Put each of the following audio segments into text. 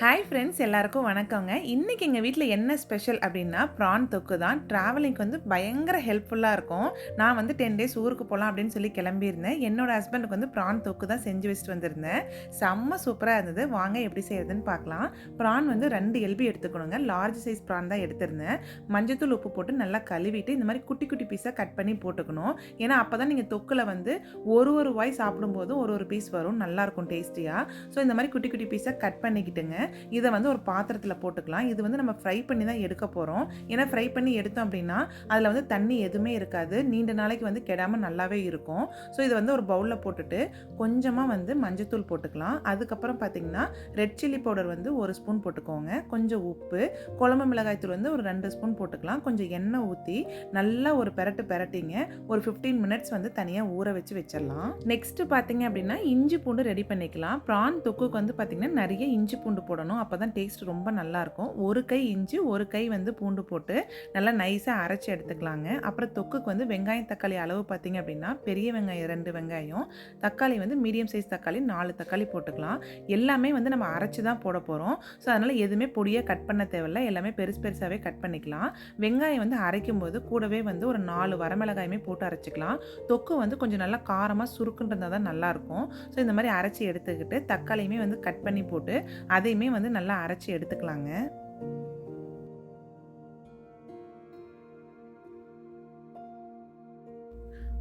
Hi friends எல்லாருக்கும் வணக்கங்க. இன்றைக்கி எங்கள் வீட்டில் என்ன ஸ்பெஷல் அப்படின்னா ப்ரான் தொக்கு தான். ட்ராவலிங்க்கு வந்து பயங்கர ஹெல்ப்ஃபுல்லாக இருக்கும். நான் வந்து டென் டேஸ் ஊருக்கு போகலாம் அப்படின்னு சொல்லி கிளம்பியிருந்தேன். என்னோடய ஹஸ்பண்டுக்கு வந்து ப்ரான் தொக்கு தான் செஞ்சு வச்சுட்டு வந்திருந்தேன். செம்ம சூப்பராக இருந்தது. வாங்க எப்படி செய்யறதுன்னு பார்க்கலாம். ப்ரான் வந்து ரெண்டு எல்பி எடுத்துக்கணுங்க. லார்ஜ் சைஸ் ப்ரான் தான் எடுத்திருந்தேன். மஞ்சத்தூள் உப்பு போட்டு நல்லா கழுவிட்டு இந்த மாதிரி குட்டி குட்டி பீஸாக கட் பண்ணி போட்டுக்கணும். ஏன்னா அப்போ தான் நீங்கள் தொக்கில் வந்து ஒரு ஒரு வாய் சாப்பிடும்போதும் ஒரு ஒரு பீஸ் வரும். நல்லாயிருக்கும் டேஸ்டியாக ஸோ இந்த மாதிரி குட்டி குட்டி பீஸாக கட் பண்ணிக்கிட்டுங்க. இதை வந்து ஒரு பாத்திரத்தில் போட்டுக்கலாம். இது வந்து நம்ம ஃப்ரை பண்ணி தான் எடுக்க போகிறோம் ஏன்னா ஃப்ரை பண்ணி எடுத்தோம் அப்படின்னா அதில் வந்து தண்ணி எதுவுமே இருக்காது. நீண்ட நாளைக்கு வந்து கெடாமல் நல்லாவே இருக்கும். ஸோ இதை வந்து ஒரு பவுலில் போட்டுட்டு கொஞ்சமாக வந்து மஞ்சத்தூள் போட்டுக்கலாம். அதுக்கப்புறம் பார்த்தீங்கன்னா ரெட் சில்லி பவுடர் வந்து ஒரு ஸ்பூன் போட்டுக்கோங்க. கொஞ்சம் உப்பு குழம்பு மிளகாய் தூள் வந்து ஒரு ரெண்டு ஸ்பூன் போட்டுக்கலாம். கொஞ்சம் எண்ணெய் ஊற்றி நல்லா ஒரு பெரட்டு பெரட்டிங்க. ஒரு ஃபிஃப்டீன் மினிட்ஸ் வந்து தனியாக ஊற வச்சு வச்சிடலாம். நெக்ஸ்ட்டு பார்த்தீங்க அப்படின்னா இஞ்சி பூண்டு ரெடி பண்ணிக்கலாம். ப்ரான் தொக்குக்கு வந்து பார்த்தீங்கன்னா நிறைய இஞ்சி பூண்டு போடணும். அப்போ தான் டேஸ்ட் ரொம்ப நல்லாயிருக்கும் ஒரு கை இஞ்சி ஒரு கை வந்து பூண்டு போட்டு நல்லா நைஸாக அரைச்சி எடுத்துக்கலாங்க. அப்புறம் தொக்குக்கு வந்து வெங்காயம் தக்காளி அளவு பார்த்திங்க அப்படின்னா பெரிய வெங்காயம் ரெண்டு வெங்காயம் தக்காளி வந்து மீடியம் சைஸ் தக்காளி நாலு தக்காளி போட்டுக்கலாம். எல்லாமே வந்து நம்ம அரைச்சி தான் போட போகிறோம் ஸோ அதனால் எதுவுமே பொடியாக கட் பண்ண தேவையில்ல. எல்லாமே பெருசு பெருசாகவே கட் பண்ணிக்கலாம். வெங்காயம் வந்து அரைக்கும் போது கூடவே வந்து ஒரு நாலு வரமிளகாயுமே போட்டு அரைச்சிக்கலாம். தொக்கு வந்து கொஞ்சம் நல்லா காரமாக சுருக்குன்றதா தான் நல்லாயிருக்கும் ஸோ இந்த மாதிரி அரைச்சி எடுத்துக்கிட்டு தக்காளியுமே வந்து கட் பண்ணி போட்டு அதையுமே வந்து நல்லா அரைச்சி எடுத்துக்கலாங்க.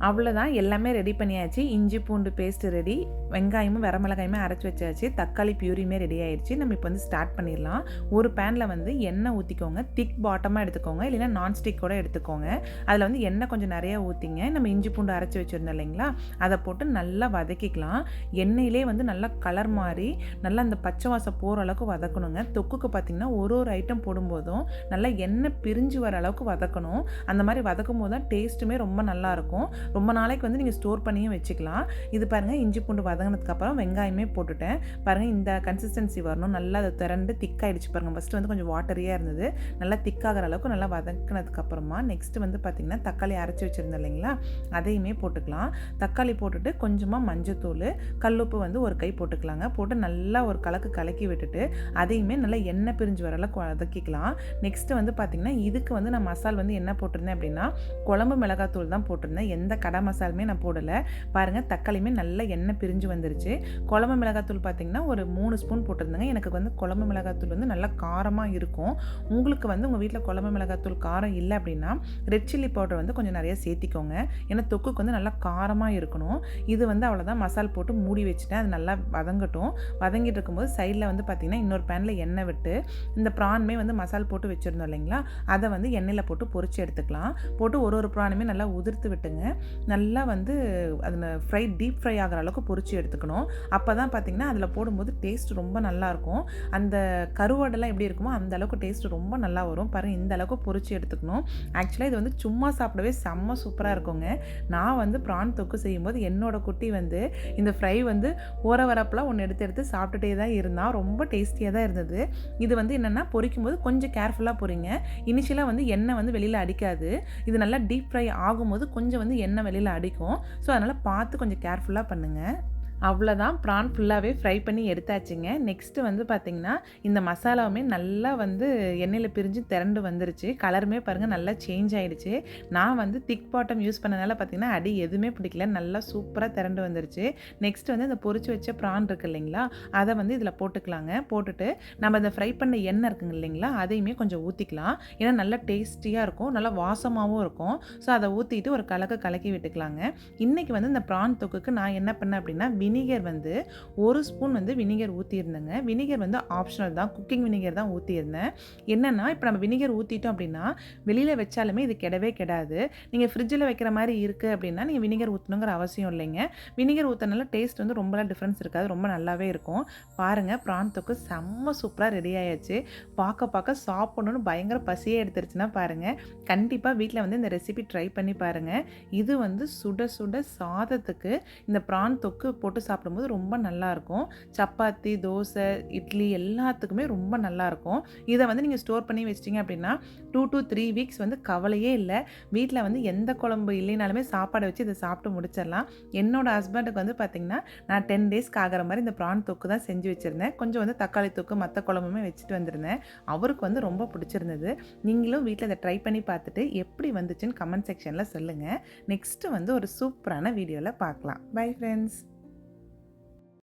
அவ்வளோதான் எல்லாமே ரெடி பண்ணியாச்சு. இஞ்சி பூண்டு பேஸ்ட்டு ரெடி வெங்காயமும் வரமிளகாயுமே அரைச்சி வச்சாச்சு. தக்காளி பியூரியுமே ரெடி ஆயிடுச்சு. நம்ம இப்போ வந்து ஸ்டார்ட் பண்ணிடலாம். ஒரு பேனில் வந்து எண்ணெய் ஊற்றிக்கோங்க திக் பாட்டமாக எடுத்துக்கோங்க. இல்லைன்னா நான்ஸ்டிக் கூட எடுத்துக்கோங்க. அதில் வந்து எண்ணெய் கொஞ்சம் நிறையா ஊற்றிங்க நம்ம இஞ்சி பூண்டு அரைச்சி வச்சுருந்தோம் இல்லைங்களா? அதை போட்டு நல்லா வதக்கிக்கலாம். எண்ணெயிலே வந்து நல்லா கலர் மாறி நல்லா அந்த பச்சை வாசம் போகிற அளவுக்கு வதக்கணுங்க. தொக்குக்கு பார்த்திங்கன்னா ஒரு ஒரு ஐட்டம் போடும்போதும் நல்லா எண்ணெய் பிரிஞ்சு வர அளவுக்கு வதக்கணும். அந்த மாதிரி வதக்கும் போது தான் டேஸ்ட்டுமே ரொம்ப நல்லாயிருக்கும் ரொம்ப நாளைக்கு வந்து நீங்கள் ஸ்டோர் பண்ணியும் வச்சுக்கலாம். இது பாருங்கள் இஞ்சி பூண்டு வதங்கினதுக்கப்புறம் வெங்காயமே போட்டுட்டேன். பாருங்கள் இந்த கன்சிஸ்டன்சி வரணும். நல்லா அதை திரண்டு திக்காயிடுச்சு பாருங்கள் ஃபஸ்ட்டு வந்து கொஞ்சம் வாட்டரியாக இருந்தது. நல்லா திக்காகிற அளவுக்கு நல்லா வதக்கினதுக்கப்புறமா நெக்ஸ்ட்டு வந்து பார்த்திங்கன்னா தக்காளி அரைச்சி வச்சுருந்தேன் இல்லைங்களா? அதையுமே போட்டுக்கலாம். தக்காளி போட்டுட்டு கொஞ்சமாக மஞ்சத்தூள் கல்லுப்பு வந்து ஒரு கை போட்டுக்கலாங்க. போட்டு நல்லா ஒரு கலக்கு கலக்கி விட்டுட்டு அதையுமே நல்லா எண்ணெய் பிரிஞ்சு வர வதக்கிக்கலாம். நெக்ஸ்ட்டு வந்து பார்த்திங்கன்னா இதுக்கு வந்து நான் மசால் வந்து என்ன போட்டிருந்தேன் அப்படின்னா குழம்பு மிளகாத்தூள் தான் போட்டிருந்தேன். எந்த கடை மசாலுமே நான் போடலை. பாருங்கள் தக்காளியுமே நல்லா எண்ணெய் பிரிஞ்சு வந்துருச்சு. குழம்பு மிளகாத்தூள் பார்த்திங்கன்னா ஒரு மூணு ஸ்பூன் போட்டிருந்தேங்க. எனக்கு வந்து குழம்பு மிளகாத்தூள் வந்து நல்லா காரமாக இருக்கும். உங்களுக்கு வந்து உங்கள் வீட்டில் குழம்பு மிளகாத்தூள் காரம் இல்லை அப்படின்னா ரெட் சில்லி பவுடர் வந்து கொஞ்சம் நிறைய சேர்த்திக்கோங்க. ஏன்னா தொக்குக்கு வந்து நல்லா காரமாக இருக்கணும். இது வந்து அவ்வளோதான் மசால் போட்டு மூடி வச்சுட்டேன். அது நல்லா வதங்கட்டும். வதங்கிட்டு இருக்கும்போது சைடில் வந்து பார்த்திங்கன்னா இன்னொரு பேனில் எண்ணெய் விட்டு இந்த ப்ரான்மே வந்து மசால் போட்டு வச்சுருந்தோம் இல்லைங்களா? அதை வந்து எண்ணெயில் போட்டு பொறிச்சு எடுத்துக்கலாம். போட்டு ஒரு ஒரு ப்ரானுமே நல்லா உதிர்த்து விட்டுங்க. நல்லா வந்து அதில் ஃப்ரை டீப் ஃப்ரை ஆகிற அளவுக்கு பொறிச்சு எடுத்துக்கணும். அப்போ தான் பார்த்திங்கன்னா அதில் போடும்போது டேஸ்ட் ரொம்ப நல்லாயிருக்கும் அந்த கருவாடெல்லாம் எப்படி இருக்குமோ அந்த அளவுக்கு டேஸ்ட் ரொம்ப நல்லா வரும். பாருங்கள் இந்த அளவுக்கு பொரிச்சு எடுத்துக்கணும். ஆக்சுவலாக இது வந்து சும்மா சாப்பிடவே செம்ம சூப்பராக இருக்குங்க. நான் வந்து ப்ரான் தொக்கு செய்யும்போது என்னோடய குட்டி வந்து இந்த ஃப்ரை வந்து ஓர வரப்பெல்லாம் ஒன்று எடுத்து எடுத்து சாப்பிட்டுட்டே தான் இருந்தால் ரொம்ப டேஸ்டியாக தான் இருந்தது. இது வந்து என்னென்னா பொரிக்கும் போது கொஞ்சம் கேர்ஃபுல்லாக பொறிங்க. இனிஷியலாக வந்து எண்ணெய் வந்து வெளியில் அடிக்காது. இது நல்லா டீப் ஃப்ரை ஆகும்போது கொஞ்சம் வந்து எண்ணெய் வெளியில் அடிக்கும். ஸோ அதனால் பார்த்து கொஞ்சம் கேர்ஃபுல்லாக பண்ணுங்கள் அவ்வளோதான் ப்ரான் ஃபுல்லாகவே ஃப்ரை பண்ணி எடுத்தாச்சுங்க. நெக்ஸ்ட்டு வந்து பார்த்திங்கன்னா இந்த மசாலாவுமே நல்லா வந்து எண்ணெயில் பிரிஞ்சு திரண்டு வந்துருச்சு. கலருமே பாருங்கள் நல்லா சேஞ்ச் ஆகிடுச்சு நான் வந்து திக் பாட்டம் யூஸ் பண்ணனால பார்த்திங்கன்னா அடி எதுவுமே பிடிக்கல. நல்லா சூப்பராக திரண்டு வந்துருச்சு. நெக்ஸ்ட் வந்து இந்த பொறிச்சு வச்ச ப்ரான் இருக்குது இல்லைங்களா அதை வந்து இதில் போட்டுக்கலாங்க. போட்டுட்டு நம்ம இந்த ஃப்ரை பண்ண எண்ணெய் இருக்குங்க இல்லைங்களா அதையுமே கொஞ்சம் ஊற்றிக்கலாம் ஏன்னா நல்லா டேஸ்டியாக இருக்கும். நல்லா வாசமாகவும் இருக்கும். ஸோ அதை ஊற்றிட்டு ஒரு கலக்க கலக்கி விட்டுக்கலாங்க. இன்றைக்கி வந்து இந்த ப்ரான் தொக்குக்கு நான் என்ன பண்ணேன் அப்படின்னா வினிகர் வந்து ஒரு ஸ்பூன் வந்து வினிகர் ஊற்றியிருந்தேங்க வினிகர் வந்து ஆப்ஷனல் தான். குக்கிங் வினிகர் தான் ஊற்றியிருந்தேன் என்னென்னா இப்போ நம்ம வினிகர் ஊற்றிட்டோம் அப்படின்னா வெளியில் வச்சாலுமே இது கெடவே கெடாது. நீங்கள் ஃப்ரிட்ஜில் வைக்கிற மாதிரி இருக்குது அப்படின்னா நீங்கள் வினிகர் ஊற்றணுங்கிற அவசியம் இல்லைங்க. வினிகர் ஊற்றினால டேஸ்ட் வந்து ரொம்பலாம் டிஃப்ரென்ஸ் இருக்காது. ரொம்ப நல்லாவே இருக்கும். பாருங்கள் ப்ரான் தொக்கு செம்ம சூப்பராக ரெடி ஆயாச்சு. பார்க்க பார்க்க சாப்பிடணும்னு பயங்கர பசியே எடுத்துருச்சுன்னா பாருங்கள் கண்டிப்பாக வீட்டில் வந்து இந்த ரெசிபி ட்ரை பண்ணி பாருங்கள் இது வந்து சுட சுட சாதத்துக்கு இந்த ப்ரான் தொக்கு போட்டு போட்டு சாப்பிடும்போது ரொம்ப நல்லாயிருக்கும். சப்பாத்தி தோசை இட்லி எல்லாத்துக்குமே ரொம்ப நல்லாயிருக்கும். இதை வந்து நீங்கள் ஸ்டோர் பண்ணி வச்சிட்டிங்க அப்படின்னா டூ டு த்ரீ வீக்ஸ் வந்து கவலையே இல்லை. வீட்டில் வந்து எந்த குழம்பு இல்லைனாலுமே சாப்பாடை வச்சு இதை சாப்பிட்டு முடிச்சிடலாம். என்னோட ஹஸ்பண்டுக்கு வந்து பார்த்திங்கன்னா நான் டென் டேஸ்க்கு ஆகிற மாதிரி இந்த ப்ரான் தொக்கு தான் செஞ்சு வச்சுருந்தேன். கொஞ்சம் வந்து தக்காளி தொக்கு மற்ற குழம்புமே வச்சுட்டு வந்திருந்தேன். அவருக்கு வந்து ரொம்ப பிடிச்சிருந்தது. நீங்களும் வீட்டில் இதை ட்ரை பண்ணி பார்த்துட்டு எப்படி வந்துச்சுன்னு கமெண்ட் செக்ஷனில் சொல்லுங்கள் நெக்ஸ்ட்டு வந்து ஒரு சூப்பரான வீடியோவில் பார்க்கலாம். Bye friends.